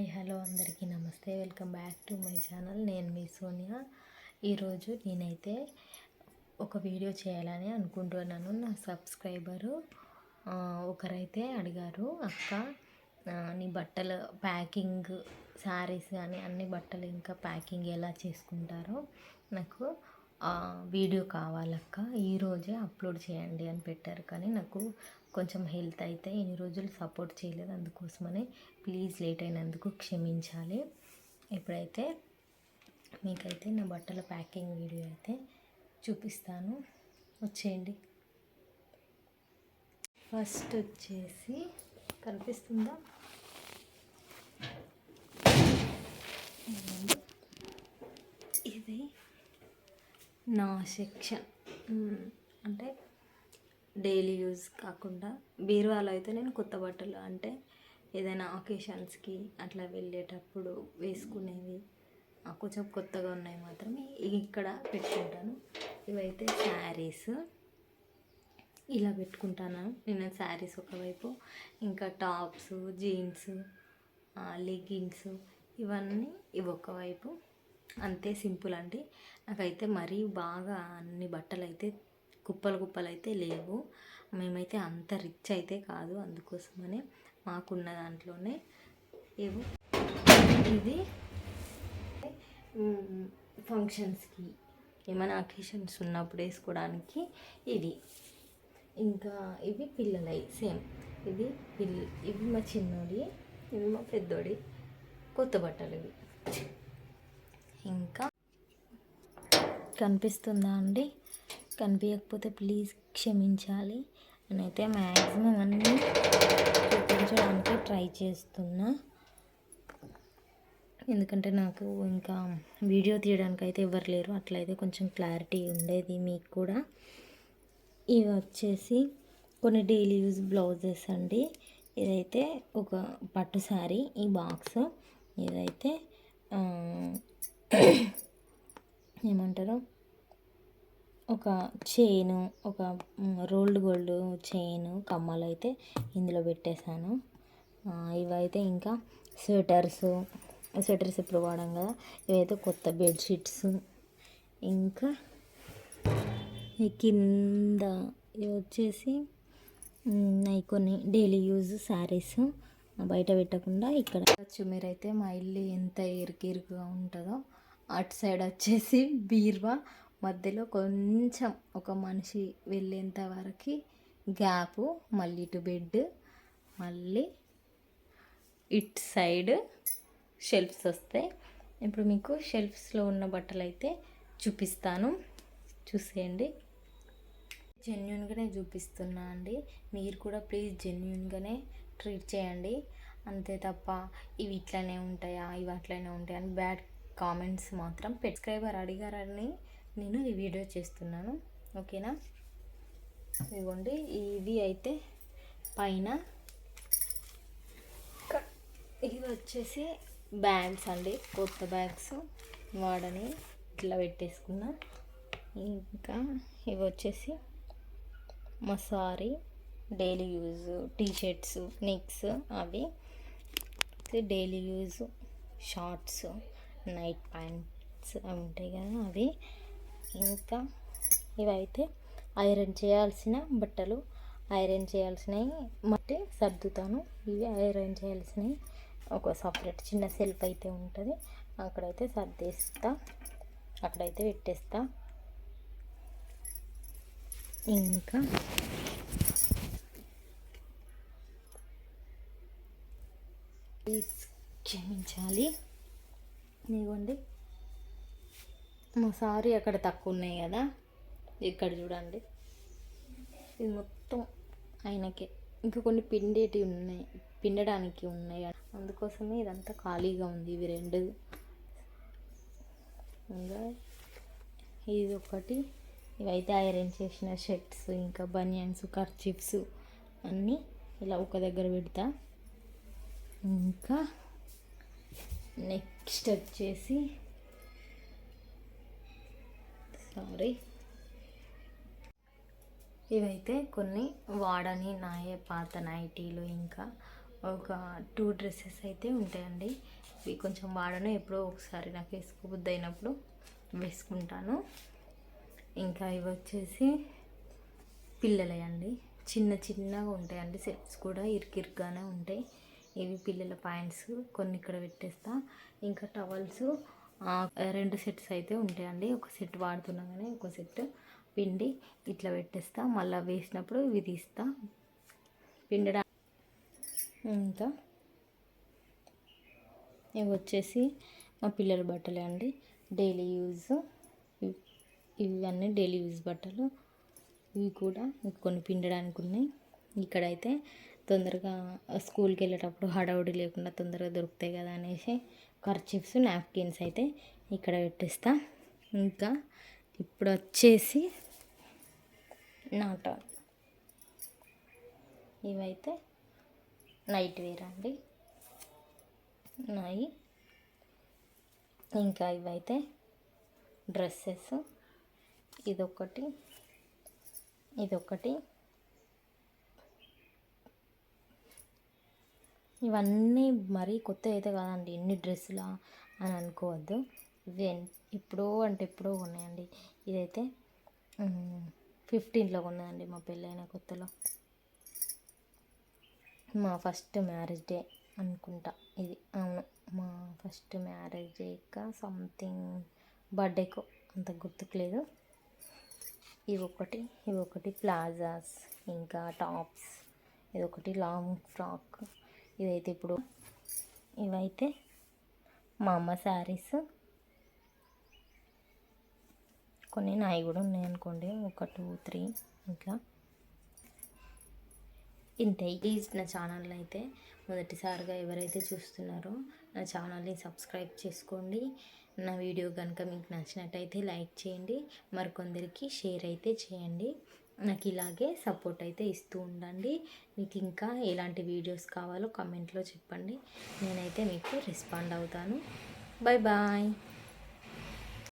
Hi hello అందరికీ నమస్తే. Welcome back to my channel. నేను మీ సోనియా. ఈరోజు నేనైతే ఒక వీడియో చేయాలని అనుకుంటున్నాను. నా సబ్స్క్రైబరు ఒకరైతే అడిగారు అక్క నీ బట్టలు ప్యాకింగ్ శారీస్ కానీ అన్ని బట్టలు ఇంకా ప్యాకింగ్ ఎలా చేసుకుంటారో నాకు వీడియో కావాలక్క. ఈరోజే అప్లోడ్ చేయండి అని పెట్టారు. కానీ నాకు కొంచెం హెల్త్ అయితే ఇన్ని రోజులు సపోర్ట్ చేయలేదు అందుకోసమనే ప్లీజ్ లేట్ అయినందుకు క్షమించాలి. ఇప్పుడైతే మీకైతే నా బట్టల ప్యాకింగ్ వీడియో అయితే చూపిస్తాను. వచ్చేయండి. ఫస్ట్ వచ్చేసి కనిపిస్తుందా? ఇది నా సెక్షన్. అంటే డైలీ యూజ్ కాకుండా బీరువాలో అయితే నేను కొత్త బట్టలు అంటే ఏదైనా ఒకేషన్స్కి అట్లా వెళ్ళేటప్పుడు వేసుకునేవి కొంచెం కొత్తగా ఉన్నాయి మాత్రమే ఇక్కడ పెట్టుకుంటాను. ఇవైతే శారీస్. ఇలా పెట్టుకుంటాను. నేను శారీస్ ఒకవైపు ఇంకా టాప్స్ జీన్స్ లెగ్గింగ్స్ ఇవన్నీ ఇవి ఒకవైపు. అంతే సింపుల్ అండి. నాకైతే మరీ బాగా అన్ని బట్టలు అయితే కుప్పలు కుప్పలు అయితే లేవు. మేమైతే అంత రిచ్ అయితే కాదు అందుకోసమనే మాకున్న దాంట్లోనే ఏవో ఇది. ఫంక్షన్స్కి ఏమైనా అకేషన్స్ ఉన్నప్పుడు వేసుకోవడానికి ఇవి. ఇంకా ఇవి పిల్లలవి సేమ్. ఇది పిల్ల ఇవి మా చిన్నోడి ఇవి మా పెద్దోడి కొత్త బట్టలు ఇవి. ఇంకా కనిపిస్తుందా అండి? కనిపించకపోతే ప్లీజ్ క్షమించాలి. నేనైతే మ్యాక్సిమం అన్నీ చూపించడానికి ట్రై చేస్తున్నా. ఎందుకంటే నాకు ఇంకా వీడియో తీయడానికి అయితే ఎవరు లేరు. అట్లయితే కొంచెం క్లారిటీ ఉండేది మీకు కూడా. ఇవి వచ్చేసి కొన్ని డైలీ యూజ్ బ్లౌజెస్ అండి. ఇదైతే ఒక పట్టు శారీ ఈ బాక్స్. ఇదైతే ఏమంటారు? ఒక చైను ఒక రోల్డ్ గోల్డ్ చైన్ కమ్మలు అయితే ఇందులో పెట్టేశాను. ఇవైతే ఇంకా స్వెటర్స్ స్వెటర్స్ ఇప్పుడు వాడాం కదా. ఇవైతే కొత్త బెడ్షీట్స్ ఇంకా కింద ఇవి వచ్చేసి అవి కొన్ని డైలీ యూజ్ శారీస్ బయట పెట్టకుండా ఇక్కడ వచ్చు మీరైతే మా ఇల్లు ఎంత ఇరుకిరుకుగా ఉంటుందో అటు సైడ్ వచ్చేసి బీర్వా మధ్యలో కొంచెం ఒక మనిషి వెళ్ళేంత వరకు గ్యాపు మళ్ళీ ఇటు బెడ్ మళ్ళీ ఇట్ సైడ్ షెల్ఫ్స్ వస్తాయి. ఇప్పుడు మీకు షెల్ఫ్స్లో ఉన్న బట్టలు అయితే చూపిస్తాను. చూసేయండి. జెన్యున్గానే చూపిస్తున్నా అండి. మీరు కూడా ప్లీజ్ జెన్యున్గానే ట్రీట్ చేయండి. అంతే తప్ప ఇవి ఇట్లానే ఉంటాయా ఇవి అట్లనే ఉంటాయా అని బ్యాడ్ కామెంట్స్ మాత్రం సబ్స్క్రైబర్ అడిగారని నేను ఈ వీడియో చేస్తున్నాను. ఓకేనా? ఇదిగోండి ఇవి అయితే పైన ఇవి వచ్చేసి బ్యాగ్స్ అండి కొత్త బ్యాగ్స్ వాడని ఇట్లా పెట్టేసుకున్నా. ఇంకా ఇవి వచ్చేసి మా sorry daily use T shirts next అవి. Daily use shorts night pants అవి ఉంటాయి కదా అవి. ఇంకా ఇవైతే ఐరన్ చేయాల్సిన బట్టలు ఐరన్ చేయాల్సినవి మట్టి సర్దుతాను. ఇవి ఐరన్ చేయాల్సినవి ఒక సపరేట్ చిన్న సెల్ఫ్ అయితే ఉంటుంది. అక్కడైతే సర్దేస్తా అక్కడైతే పెట్టేస్తా. ఇంకా క్షమించాలి. ఇదిగోండి. మా సారీ అక్కడ తక్కువ ఉన్నాయి కదా. ఇక్కడ చూడండి. ఇది మొత్తం ఆయనకే. ఇంకా కొన్ని పిండేటివి ఉన్నాయి. పిండడానికి ఉన్నాయి. అందుకోసమే ఇదంతా ఖాళీగా ఉంది. ఇవి రెండు. ఇంకా ఇది ఒకటి. ఇవైతే ఐరన్ చేసిన షర్ట్స్ ఇంకా బనియన్స్ కర్చిప్స్ అన్నీ ఇలా ఒక దగ్గర పెడతా. ఇంకా నెక్స్ట్ వచ్చేసి సారీ ఇవైతే కొన్ని వాడని నాయే పాత నైటీలు ఇంకా ఒక టూ డ్రెస్సెస్ అయితే ఉంటాయండి. ఇవి కొంచెం వాడను ఎప్పుడో ఒకసారి నాకు వేసుకోబుద్ది అయినప్పుడు వేసుకుంటాను. ఇంకా ఇవి వచ్చేసి పిల్లలయండి. చిన్న చిన్నగా ఉంటాయండి సెట్స్ కూడా ఇరికిరిగ్గానే ఉంటాయి. ఇవి పిల్లల ప్యాంట్స్ కొన్ని ఇక్కడ పెట్టేస్తా. ఇంకా టవల్స్ రెండు సెట్స్ అయితే ఉంటాయండి. ఒక సెట్ వాడుతున్నాగానే ఒక సెట్ పిండి ఇట్లా పెట్టేస్తా. మళ్ళీ వేసినప్పుడు ఇవి తీస్తా. పిండడా ఇంకా ఇవి వచ్చేసి మా పిల్లల బట్టలే అండి. Daily use. ఇవన్నీ డైలీ యూజ్ బట్టలు. ఇవి కూడా కొన్ని పిండడానికి ఉన్నాయి. ఇక్కడైతే తొందరగా స్కూల్కి వెళ్ళేటప్పుడు హడావుడి లేకుండా తొందరగా దొరుకుతాయి కదా అనేసి కర్చీఫ్స్ నాప్కిన్స్ అయితే ఇక్కడ పెట్టేస్తా. ఇంకా ఇప్పుడు వచ్చేసి నాట ఇవైతే నైట్ వేర్ అండి. నాయి ఇంకా ఇవైతే డ్రెస్సెస్. ఇదొకటి. ఇదొకటి. ఇవన్నీ మరీ కొత్త అయితే కాదండి. ఎన్ని డ్రెస్సులా అని అనుకోవద్దు. ఇవి ఎప్పుడో అంటే ఎప్పుడో ఉన్నాయండి ఇదైతే ఫిఫ్టీన్లో కొన్నాయండి మా పెళ్ళైన కొత్తలో. మా ఫస్ట్ మ్యారేజ్ డే అనుకుంటా. ఇది అవును. మా ఫస్ట్ మ్యారేజ్ డే ఇంకా సంథింగ్ బర్త్డేకో అంత గుర్తుకులేదు. ఇవొకటి ఇవొకటి ప్లాజాస్ ఇంకా టాప్స్ ఇదొకటి లాంగ్ ఫ్రాక్. ఇదైతే ఇప్పుడు ఇవైతే మా అమ్మ శారీస్. కొన్ని నాయి కూడా ఉన్నాయి అనుకోండి. ఒక టూ త్రీ ఇట్లా. ఇంతే. ఈ నా ఛానల్ అయితే మొదటిసారిగా ఎవరైతే చూస్తున్నారో నా ఛానల్ని సబ్స్క్రైబ్ చేసుకోండి. నా వీడియో కనుక మీకు నచ్చినట్టయితే లైక్ చేయండి. మరికొందరికి షేర్ అయితే చేయండి. నాకు ఇలాగే సపోర్ట్ అయితే ఇస్తూ ఉండండి. మీకు ఇంకా ఎలాంటి వీడియోస్ కావాలో కమెంట్లో చెప్పండి. నేనైతే మీకు రెస్పాండ్ అవుతాను. Bye bye